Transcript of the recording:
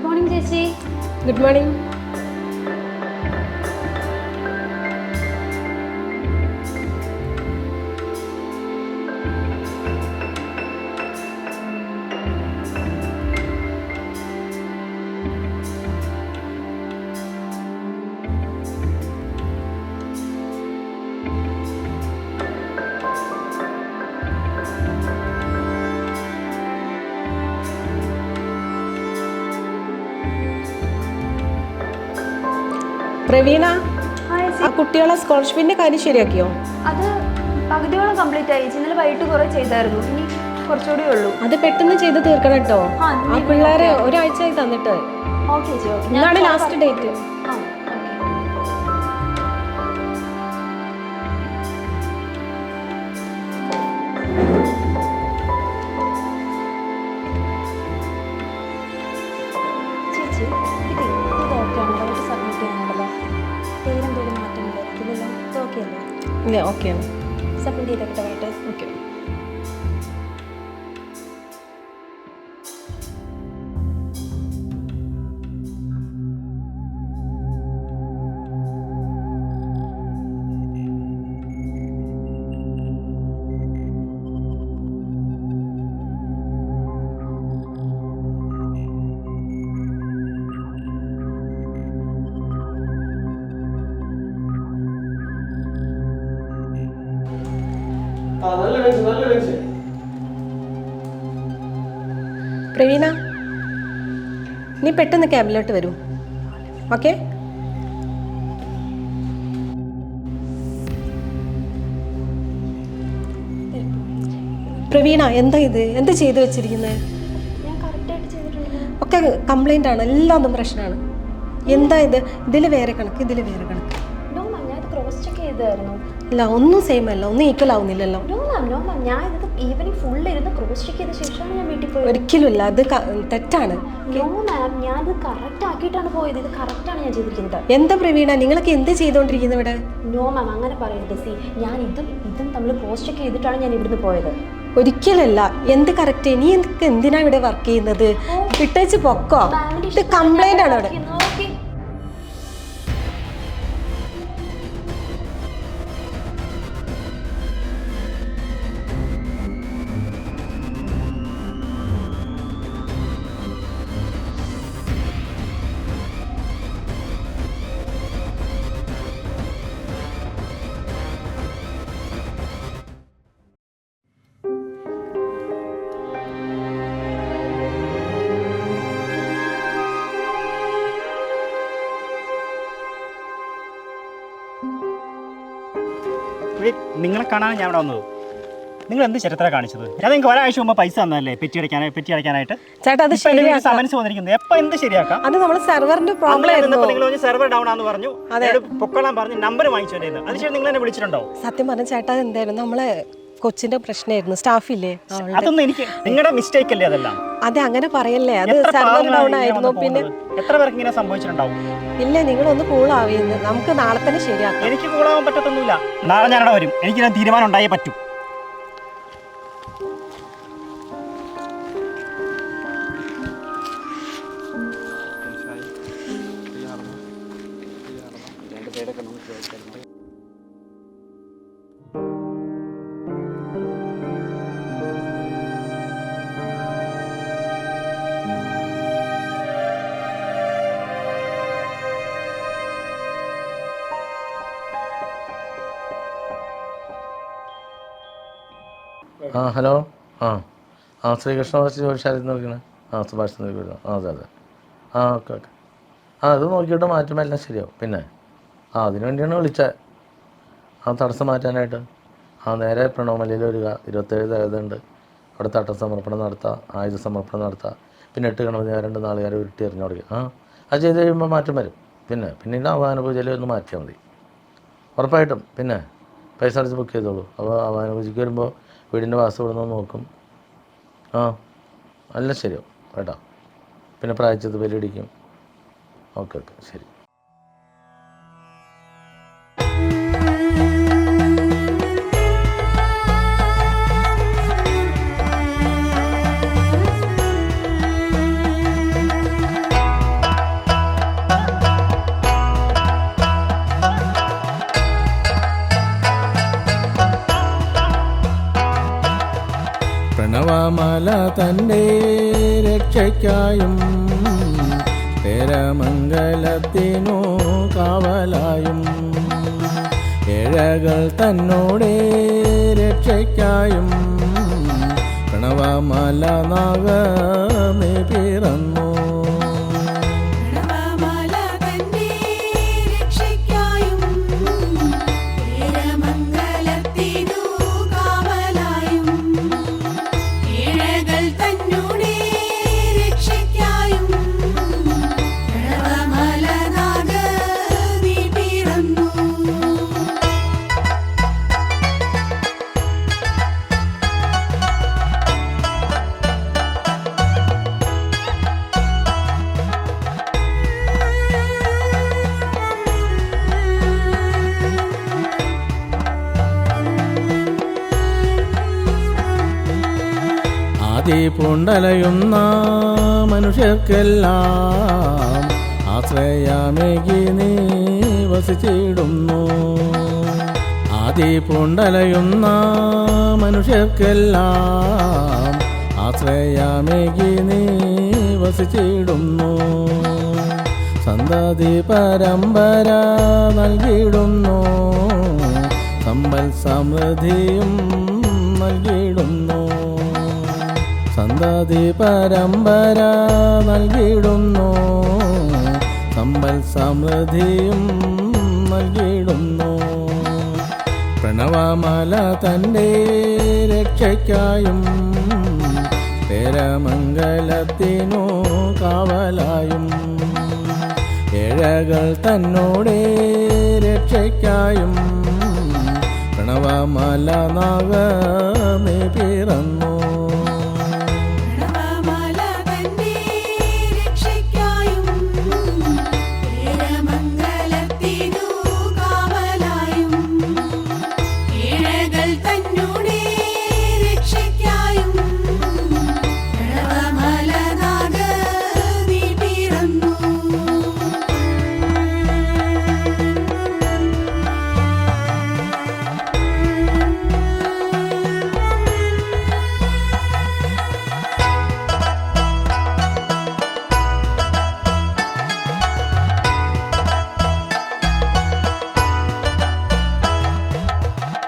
Good morning ചേച്ചി good morning Praveena ആ കുട്ടികളെ സ്കോളർഷിപ്പിന്റെ കാര്യം ശരിയാക്കിയോ? അത് പകുതിയോളം കംപ്ലീറ്റ് ആയി. ഇന്നലെ വൈകിട്ട് കുറെ ചെയ്തായിരുന്നു. ഇനി കുറച്ചുകൂടി ഉള്ളൂ. അത് പെട്ടെന്ന് ചെയ്ത് തീർക്കണം കേട്ടോ. ആ, പിള്ളേരെ ഒരാഴ്ചയായി തന്നിട്ട്. ഓക്കെ ലാസ്റ്റ് ഡേറ്റ് ഇല്ല ഓക്കെയാണ് സബ്മിറ്റ് ചെയ്തേക്കട്ടെ വൈകിട്ട് ഓക്കെ. നല്ല ബെഞ്ച് നല്ല ബെഞ്ച് പ്രവീണ നീ പെട്ടെന്ന് ക്യാബിലോട്ട് വരൂ. ഓക്കെ? പ്രവീണ എന്താ ഇത്? എന്താ ചെയ്തു വെച്ചിരിക്കുന്നത് ഒക്കെ കംപ്ലൈന്റ് ആണ്. എല്ലാം ഒന്നും പ്രശ്നമാണ്. എന്താ ഇത്? ഇതിൽ വേറെ കണക്ക് ഇതിൽ വേറെ കണക്ക്. നോ ഞാൻ ക്രോസ് ചെക്ക് ചെയ്തായിരുന്നു അല്ല ഒന്നും സെയിം അല്ല. ഒന്നും ഈക്വൽ ആവുന്നില്ലല്ലോ. ഞാൻ ഇത് ഈവനിങ് ഫുൾ ഇരുന്ന് ക്രോസ് ചെക്ക് ചെയ്ത ശേഷമാണ് ഞാൻ വീട്ടിൽ പോയത്. ഒരിക്കലും ഇല്ല. അത് തെറ്റാണ്. നോ മാം ഞാൻ ഇത് കറക്റ്റ് ആക്കിയിട്ടാണ് പോയത്. ഇത് കറക്റ്റാണ് ഞാൻ ചെയ്തിരിക്കുന്നത്. എന്താ പ്രവീണ? നിങ്ങളൊക്കെ എന്ത് ചെയ്തുകൊണ്ടിരിക്കുന്നത് ഇവിടെ? നോ മാം അങ്ങനെ പറയരുത്. സി ഞാൻ ഇതും ഇതും തമ്മിൽ ക്രോസ് ചെക്ക് ചെയ്തിട്ടാണ് ഞാൻ ഇവിടുന്ന് പോയത്. ഒരിക്കലല്ല. എന്ത് കറക്റ്റ് നീ എനിക്ക് എന്തിനാ ഇവിടെ വർക്ക് ചെയ്യുന്നത്? ഇട്ടേച്ച് പൊക്കോ? ഇത് കംപ്ലൈന്റ് ആണ് ഇവിടെ നിങ്ങളെ കാണാൻ ഞാൻ ഇവിടെ വന്നത്. നിങ്ങൾ എന്ത് ചരിത്ര കാണിച്ചത്? ഞാൻ നിങ്ങൾക്ക് ഒരാഴ്ച മുമ്പ് പൈസ തന്നല്ലേ പെറ്റി അടയ്ക്കാനായി പെറ്റി അടയ്ക്കാനായിട്ട്? ചേട്ടാ അത് സമൻസ് വന്നിരിക്കുന്നത് എപ്പോ എന്ത് ശരിയാക്കാം? അത് നമ്മൾ സെർവറിന്റെ പ്രോബ്ലം ആയിരുന്നു. നിങ്ങൾ പറഞ്ഞു സെർവർ ഡൗൺ ആണെന്ന് പറഞ്ഞു. എന്നോട് പൊക്കോളാൻ പറഞ്ഞു നമ്പർ വാങ്ങിച്ചു അതിനുശേഷം നിങ്ങൾ എന്നെ വിളിച്ചിട്ടുണ്ടോ? സത്യം പറഞ്ഞ ചേട്ടാ എന്തായിരുന്നു? നമ്മളെ കൊച്ചിന്റെ പ്രശ്നമായിരുന്നു. സ്റ്റാഫില്ലേ അതൊന്നും എനിക്ക് നിങ്ങളുടെ മിസ്റ്റേക്ക് അല്ലേ അതെല്ലാം? അതെ അങ്ങനെ പറയല്ലേ? അത് സെർവർ ഡൗൺ ആയിരുന്നു. പിന്നെ എത്ര പേർക്ക് ഇങ്ങനെ സംഭവിച്ചിട്ടുണ്ടാവും? ഇല്ല നിങ്ങളൊന്ന് കൂളാവിയെന്ന് നമുക്ക് നാളെ തന്നെ ശരിയാക്കാം. എനിക്ക് കൂളാവാൻ പറ്റത്തൊന്നുമില്ല. നാളെ ഞാൻ അവിടെ വരും. എനിക്ക് ഞാൻ തീരുമാനം ഉണ്ടായേ പറ്റൂ. ആ ഹലോ? ആ. ആ ശ്രീകൃഷ്ണ ജോലിശാലയിൽ നിന്ന് വിളിക്കണേ ആ സുഭാഷ് നോക്കിയിരുന്നു ആ അതെ അതെ. ആ ഓക്കെ ഓക്കെ. ആ അത് നോക്കിയിട്ട് മാറ്റുമ്പോൾ എല്ലാം ശരിയാവും. പിന്നെ? ആ അതിനു വേണ്ടിയാണ് വിളിച്ചത് ആ തടസ്സം മാറ്റാനായിട്ട്. ആ നേരെ പ്രണവമലയിൽ വരിക ഇരുപത്തേഴ് തേതുണ്ട് അവിടെ തട്ട സമർപ്പണം നടത്താം ആയുധ സമർപ്പണം നടത്താം. പിന്നെ എട്ട് ഗണപതി രണ്ട് നാളുകാരെ ഉരുട്ടി എറിഞ്ഞു കൊടുക്കുക ആ അത് ചെയ്ത് കഴിയുമ്പോൾ മാറ്റം വരും. പിന്നെ? പിന്നീട് ആവാഹന പൂജയിൽ ഒന്ന് മാറ്റിയാൽ മതി. ഉറപ്പായിട്ടും. പിന്നെ? പൈസ അടച്ച് ബുക്ക് ചെയ്തോളൂ. അപ്പോൾ ആവാഹന പൂജയ്ക്ക് വരുമ്പോൾ വീടിന്റെ വാസം ഇവിടെ നോക്കും. ആ അല്ല ശരിയാവും. കേട്ടോ. പിന്നെ പ്രായച്ചത് ബലിയിടിക്കും ഓക്കെ ഓക്കെ. ശരി. പ്രണവമല തന്റെ രക്ഷയ്ക്കായും തെരമംഗലത്തിനോ കാവലായും. ഏഴകൾ തന്നോടെ രക്ഷയ്ക്കായും പ്രണവമല നാഗമേ പിറന്നു. ആദി പൂണ്ടലയുന്ന മനുഷ്യർക്കെല്ലാം ആശ്രയമേകി നീ വസിച്ചിടുന്നു. ആദി പൂണ്ടലയുന്ന മനുഷ്യർക്കെല്ലാം ആശ്രയമേകി നീ വസിച്ചിടുന്നു. സന്തതി പരമ്പര നൽകിയിടുന്നു. സമ്പൽ സമൃദ്ധിയും നൽകിയിടുന്നു. സന്തതി പരമ്പര നൽകിയിടുന്നു. സമ്പൽ സമൃദ്ധിയും നൽകിയിടുന്നു. പ്രണവമല തന്റെ രക്ഷയ്ക്കായും പേരമംഗലത്തിനു കാവലായും ഏഴകൾ തന്നോടെ രക്ഷയ്ക്കായും പ്രണവമല നാഗമേ പിറന്നു. el peñonín.